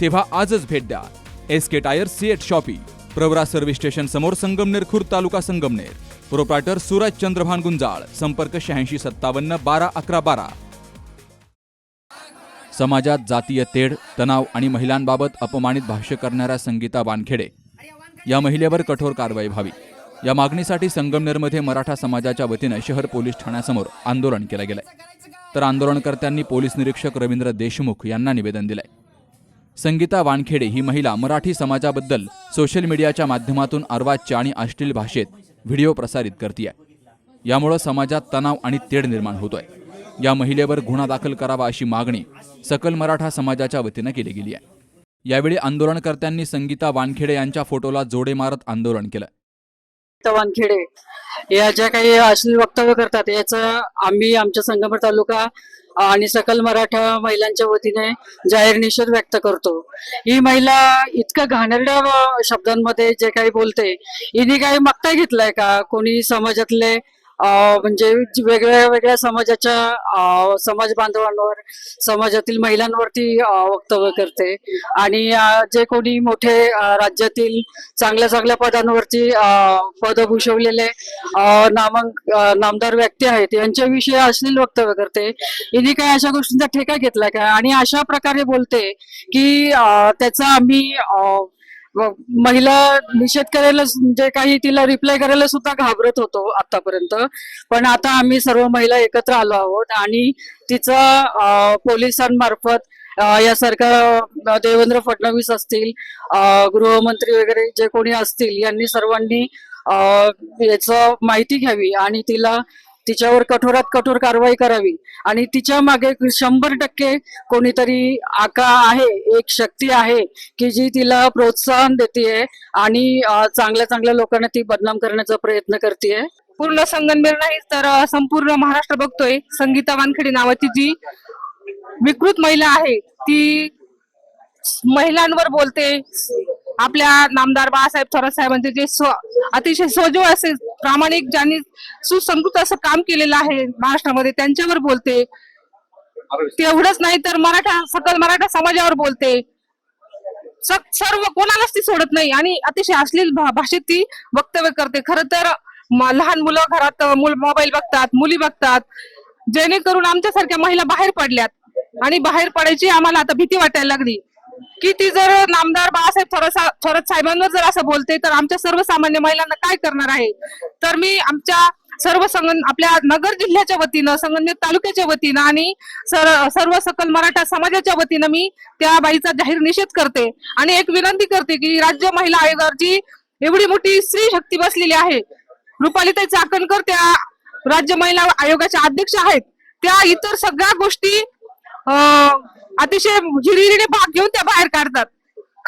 तेव्हा आजच भेट द्या. S K tyre CEAT shoppe Pravara service station समोर संगमनेर खुर्द तालुका संगमनेर. प्रोप्रायटर सूरज चंद्रभान गुंजाळ संपर्क शहाऐंशी सत्तावन्न बारा अकरा बारा. समाजात जातीय तेढ तणाव आणि महिलांबाबत अपमानित भाष्य करणाऱ्या संगीता वानखेडे. या महिलेवर कठोर कारवाई व्हावी. या मागणीसाठी संगमनेरमध्ये मराठा समाजाच्या वतीनं शहर पोलीस ठाण्यासमोर आंदोलन केलं गेलंय. तर आंदोलनकर्त्यांनी पोलीस निरीक्षक रवींद्र देशमुख यांना निवेदन दिलंय. संगीता वानखेडे ही महिला मराठी समाजाबद्दल सोशल मीडियाच्या माध्यमातून अर्वाच्य आणि अश्लील भाषेत व्हिडिओ प्रसारित करते यामुळं समाजात तणाव आणि तेढ निर्माण होतोय. या महिलेवर गुन्हा दाखल करावा अशी मागणी सकल मराठा समाजाच्या वतीनं केली गेली आहे यावेळी आंदोलनकर्त्यांनी संगीता वानखेडे यांच्या फोटोला जोडे मारत आंदोलन केलं. वानखेडे या ज्या काही अश्लील वक्तव्य करतात याचं आम्ही आमच्या संगमनेर तालुका आणि सकल मराठा महिलांच्या वतीने जाहीर निषेध व्यक्त करतो. ही महिला इतकं घाणेरड्या शब्दांमध्ये जे काही बोलते हिने काही मागता घेतलाय का? कोणी समाजातले म्हणजे वेगळ्या वेगळ्या समाजाच्या समाज बांधवांवर समाजातील महिलांवरती वक्तव्य करते. आणि जे कोणी मोठे राज्यातील चांगल्या चांगल्या पदांवरती पद भूषवलेले नामांक नामदार व्यक्ती आहेत यांच्याविषयी अश्लील वक्तव्य करते. हिने काय अशा गोष्टींचा ठेका घेतला का? आणि अशा प्रकारे बोलते की त्याचा आम्ही महिला निषेध करायला म्हणजे काही तिला रिप्लाय करायला सुद्धा घाबरत होतो आतापर्यंत. पण आता आम्ही सर्व महिला एकत्र आलो आहोत आणि तिचं पोलिसांमार्फत या सरकार देवेंद्र फडणवीस असतील गृहमंत्री वगैरे जे कोणी असतील यांनी सर्वांनी याच याचं माहिती घ्यावी आणि तिला तिच्यावर कठोरात कठोर कारवाई करावी. आणि तिच्यामागे शंभर टक्के कोणीतरी आका आहे एक शक्ती आहे की जी तिला प्रोत्साहन देते आणि चांगल्या चांगल्या लोकांना ती बदनाम करण्याचा प्रयत्न करते पूर्ण संगनमेर नाही तर संपूर्ण महाराष्ट्र बघतोय. संगीता वानखेडे नावाची जी विकृत महिला आहे ती महिलांवर बोलते. आपल्या नामदार बाळासाहेब थोरात साहेबांचे जे स्व अतिशय सोजवळ असे प्रामाणिक ज्यांनी सुसंस्कृत असं काम केलेलं आहे महाराष्ट्रामध्ये त्यांच्यावर बोलते. तेवढंच नाही तर मराठा सकल मराठा समाजावर बोलते. सर्व कोणालाच ती सोडत नाही आणि अतिशय अश्लील भाषेत ती वक्तव्य करते. खर तर लहान मुलं घरात मोबाईल बघतात मुली बघतात जेणेकरून आमच्यासारख्या महिला बाहेर पडल्यात. आणि बाहेर पडायची आम्हाला आता भीती वाटायला लागली. की ती जर नामदार बाळासाहेब थोरात थोरात साहेबांवर जर असं बोलते तर आमच्या सर्वसामान्य महिलांना काय करणार आहे? तर मी आमच्या सर्व संगन आपल्या नगर जिल्ह्याच्या वतीनं संगमनेर तालुक्याच्या वतीनं आणि सर सर्व सकल मराठा समाजाच्या वतीनं मी त्या बाईचा जाहीर निषेध करते आणि एक विनंती करते की राज्य महिला आयोगावर जी एवढी मोठी स्त्री शक्ती बसलेली आहे रुपालीताई चाकणकर त्या राज्य महिला आयोगाच्या अध्यक्ष आहेत. त्या इतर सगळ्या गोष्टी हो. अतिशय हिरिरीने भाग घेऊन त्या बाहेर काढतात.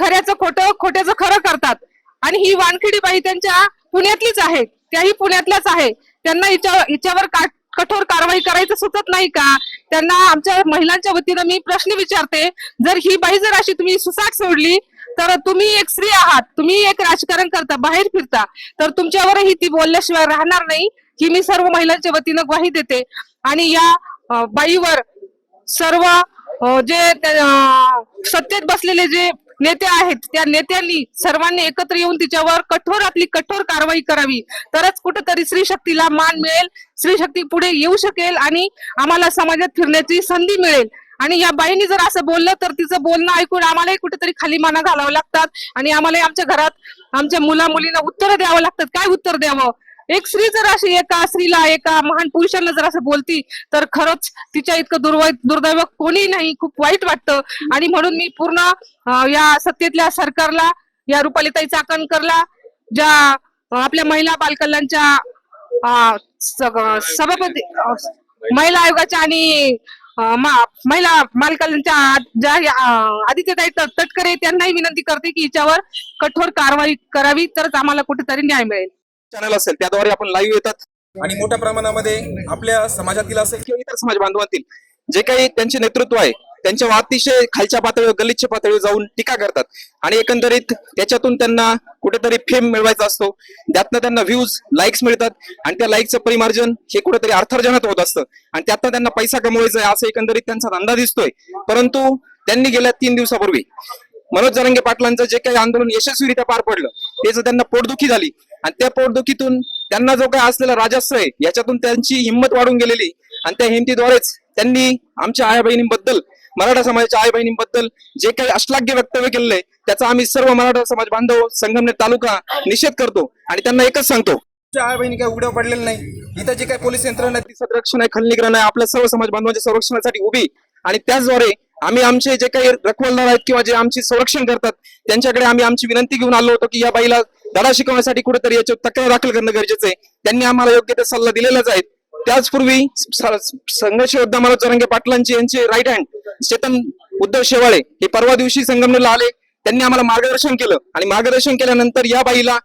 खऱ्याचं खोटं खोट्याचं खरं करतात. आणि ही वानखेडी बाई त्यांच्या पुण्यातलीच आहे. त्याही पुण्यातल्याच आहे. त्यांना हिच्यावर का- कठोर कारवाई करायचं सुचत नाही का? त्यांना आमच्या महिलांच्या वतीनं मी प्रश्न विचारते जर ही बाई जर अशी तुम्ही सुसाट सोडली तर तुम्ही एक स्त्री आहात. तुम्ही एक राजकारण करता बाहेर फिरता. तर तुमच्यावरही ती बोलल्याशिवाय राहणार नाही. ही मी सर्व महिलांच्या वतीनं ग्वाही देते. आणि या बाईवर सर्व जे सत्तेत बसलेले जे नेते आहेत त्या नेत्यांनी सर्वांनी एकत्र येऊन तिच्यावर कठोर आपली कठोर कारवाई करावी. तरच कुठेतरी स्त्री शक्तीला मान मिळेल स्त्री शक्ती पुढे येऊ शकेल आणि आम्हाला समाजात फिरण्याची संधी मिळेल. आणि या बाईंनी जर असं बोललं तर तिचं बोलणं ऐकून आम्हालाही कुठेतरी खाली माना घालावं लागतात आणि आम्हालाही आमच्या घरात आमच्या मुला मुलींना उत्तर द्यावं लागतात. काय उत्तर द्यावं? एक स्त्री जर अशी एका स्त्रीला एका महान पुरुषांना जर असं बोलती तर खरंच तिच्या इतकं दुर्वै दुर्दैव कोणी नाही. खूप वाईट वाटतं. आणि म्हणून मी पूर्ण या सत्तेतल्या सरकारला या रुपालीताई चाकणकरला ज्या आपल्या महिला बालकल्याणच्या सभापती महिला आयोगाच्या आणि महिला मालकांच्या ज्या आदित्यताई तटकरे त्यांनाही विनंती करते की हिच्यावर कठोर कारवाई करावी तरच आम्हाला कुठेतरी न्याय मिळेल. चॅनल असेल त्याद्वारे आपण लाईव्ह येतात. आणि मोठ्या प्रमाणामध्ये आपल्या समाजातील असेल किंवा इतर समाज बांधवांतील जे काही त्यांचे नेतृत्व आहे त्यांच्या अतिशय खालच्या पातळीवर गलिच्छ पातळीवर जाऊन टीका करतात. आणि एकंदरीत त्याच्यातून त्यांना कुठेतरी फेम मिळवायचा असतो. त्यातनं त्यांना व्ह्यूज लाईक्स मिळतात. आणि त्या लाईकचं परिमार्जन हे कुठेतरी अर्थार्जनात होत असतं. आणि त्यातनं त्यांना पैसा कमवायचा आहे असं एकंदरीत त्यांचा धंदा दिसतोय. परंतु त्यांनी गेल्या तीन दिवसापूर्वी मनोज जरंगे पाटलांचं जे काही आंदोलन यशस्वीरित्या पार पडलं त्याचं त्यांना पोटदुखी झाली आणि त्या पोटदुखीतून त्यांना जो काही असलेला राजस्व आहे याच्यातून त्यांची हिंमत वाढून गेलेली. आणि त्या हिमतीद्वारेच त्यांनी आमच्या आई बहिणींबद्दल मराठा समाजाच्या आई बहिणींबद्दल जे काही अश्लाघ्य वक्तव्य केलेलं आहे त्याचा आम्ही सर्व मराठा समाज बांधव संगमनेर तालुका निषेध करतो आणि त्यांना एकच सांगतो. आई बहिणी काही उघड्या पडलेलं नाही इथं जे काही पोलीस यंत्रणा आहे ती संरक्षण आहे खलनिग्रहण आहे. आपल्या सर्व समाज बांधवांच्या संरक्षणासाठी उभी. आणि त्याचद्वारे आम्ही आमचे जे काही रखवलदार आहेत किंवा जे आमचे संरक्षण करतात त्यांच्याकडे आम्ही आमची विनंती घेऊन आलो होतो की या बाईला धडा शिकवण्यासाठी कुठेतरी याच्यावर तक्रार दाखल करणं गरजेचं आहे. त्यांनी आम्हाला योग्य ते सल्ला दिलेलाच आहे. त्याचपूर्वी संघर्ष योद्धा मनोज जरंगे पाटलांचे यांचे राईट हँड चेतन उद्धव शेवाळे हे परवा दिवशी संगमनेरला आले. त्यांनी आम्हाला मार्गदर्शन केलं आणि मार्गदर्शन केल्यानंतर या बाईला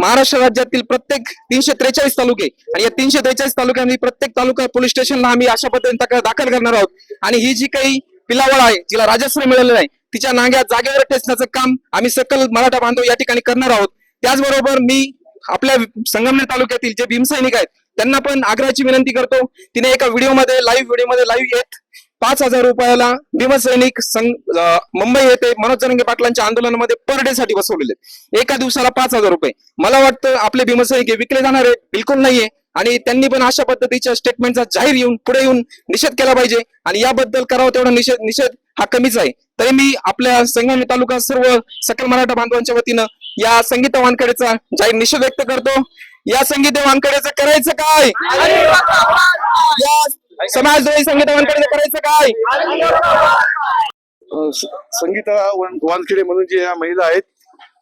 महाराष्ट्र राज्यातील प्रत्येक तीनशे त्रेचाळीस तालुके आणि या तीनशे त्रेचाळीस तालुक्यामध्ये प्रत्येक तालुका पोलीस स्टेशनला आम्ही अशा पद्धतीने तक्रार दाखल करणार आहोत. आणि ही जी काही पिलावळ आहे जिला राजस्व मिळालेलं आहे तिच्या नांग्या जागेवर ठेचण्याचं काम आम्ही सकल मराठा बांधव या ठिकाणी करणार आहोत. त्याचबरोबर मी आपल्या संगमनेर तालुक्यातील जे भीमसैनिक आहेत त्यांना पण आग्रहाची विनंती करतो. तिने एका व्हिडिओमध्ये लाईव्ह व्हिडिओमध्ये लाईव्ह येत पाच हजार रुपयाला भीमसैनिक मुंबई येथे मनोज जरंगे पाटलांच्या आंदोलनामध्ये पर डे साठी बसवलेले एका दिवसाला पाच हजार रुपये. मला वाटतं आपले भीमसैनिक हे विकले जाणार आहेत बिलकुल नाहीये. आणि त्यांनी पण अशा पद्धतीच्या स्टेटमेंटचा जाहीर येऊन पुढे येऊन निषेध केला पाहिजे. आणि याबद्दल करावं तेवढा निषेध निषेध हा कमीच आहे. तरी मी आपल्या संगमी तालुका सर्व सकल मराठा बांधवांच्या वतीनं या संगीत वानकडेचा जाहीर निषेध व्यक्त करतो. या संगीत वानकडेचं करायचं काय? या समाजद्रोही संगीत वानकडेचं करायचं काय? संगीता वानखेडे म्हणून जे या महिला आहेत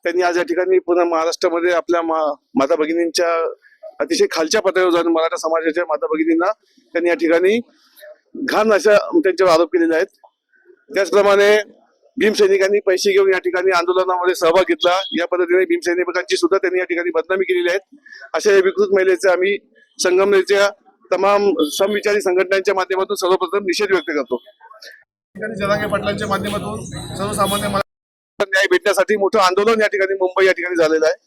त्यांनी आज या ठिकाणी पुन्हा महाराष्ट्रामध्ये आपल्या माता भगिनींच्या अतिशय खालच्या पातळीवर जाऊन मराठा समाजाच्या माता भगिनींना त्यांनी या ठिकाणी घाण अशा त्यांच्यावर आरोप केलेले आहेत. त्याचप्रमाणे भीमसैनिकांनी पैसे घेऊन या ठिकाणी आंदोलनामध्ये सहभाग घेतला. या पद्धतीने भीमसैनिकांची सुद्धा त्यांनी या ठिकाणी बदनामी केलेली आहेत अशा या विकृत महिलेचे आम्ही संगमनेरच्या तमाम समविचारी संघटनांच्या माध्यमातून सर्वप्रथम निषेध व्यक्त करतो. ठिकाणी जरांगे पाटलांच्या माध्यमातून सर्वसामान्य न्याय भेटण्यासाठी मोठं आंदोलन या ठिकाणी मुंबई या ठिकाणी झालेलं आहे.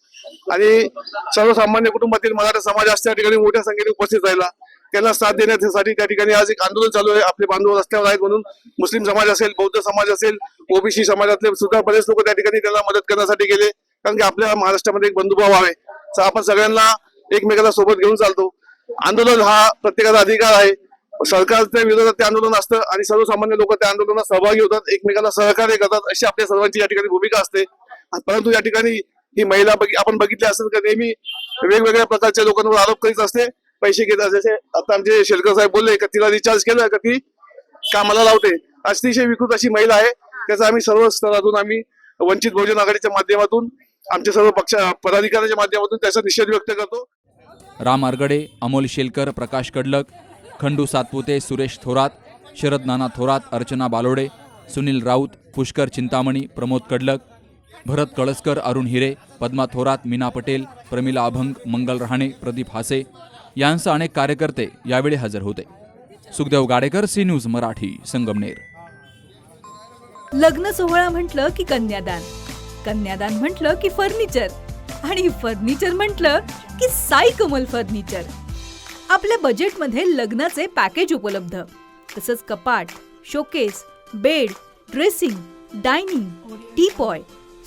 आणि सर्वसामान्य कुटुंबातील मराठा समाज आज त्या ठिकाणी मोठ्या संख्येने उपस्थित राहिला. त्यांना साथ देण्यासाठी त्या ठिकाणी आज एक आंदोलन चालू आहे. आपले बांधव रस्त्यावर आहेत म्हणून मुस्लिम समाज असेल बौद्ध समाज असेल ओबीसी समाजातले सुद्धा बरेच लोक त्या ठिकाणी त्याला मदत करण्यासाठी गेले. कारण की आपल्या महाराष्ट्रामध्ये एक बंधुभाव आहे. तर आपण सगळ्यांना एकमेकाला सोबत घेऊन चालतो. आंदोलन हा प्रत्येकाचा अधिकार आहे. सरकारच्या विरोधात ते आंदोलन असतं आणि सर्वसामान्य लोक त्या आंदोलनात सहभागी होतात एकमेकांना सहकार्य करतात अशी आपल्या सर्वांची या ठिकाणी भूमिका असते. परंतु या ठिकाणी ही महिला आपण बघितली असेल का नेहमी वेगवेगळ्या प्रकारच्या लोकांवर आरोप करीत असते पैसे घेत असते. आता आमचे शेलकर साहेब बोलले का तिला रिचार्ज केलं का ती कामाला लावते. अतिशय विकृत अशी महिला आहे. त्याचा आम्ही सर्व स्तरातून आम्ही वंचित बहुजन आघाडीच्या माध्यमातून आमच्या सर्व पक्ष पदाधिकाऱ्यांच्या माध्यमातून त्याचा निषेध व्यक्त करतो. राम आरगडे अमोल शेलकर प्रकाश कडलक खंडू सातपुते सुरेश थोरात शरद नाना थोरात अर्चना बालोडे सुनील राऊत पुष्कर चिंतामणी प्रमोद कडलक भरत कळसकर अरुण हिरे पद्मा थोरात मीना पटेल प्रमिला अभंग मंगल रहाणे प्रदीप हासे यांसह अनेक कार्यकर्ते यावेळी हजर होते. Sukhdev Gadekar C news Marathi Sangamner. लग्न सोहळा म्हटलं की कन्यादान. कन्यादान म्हटलं की फर्निचर. आणि फर्निचर म्हटलं की साई कमल फर्निचर. आपल्या बजेटमध्ये लग्नाचे पॅकेज उपलब्ध. तसंच कपाट showcase bed dressing dining teapoy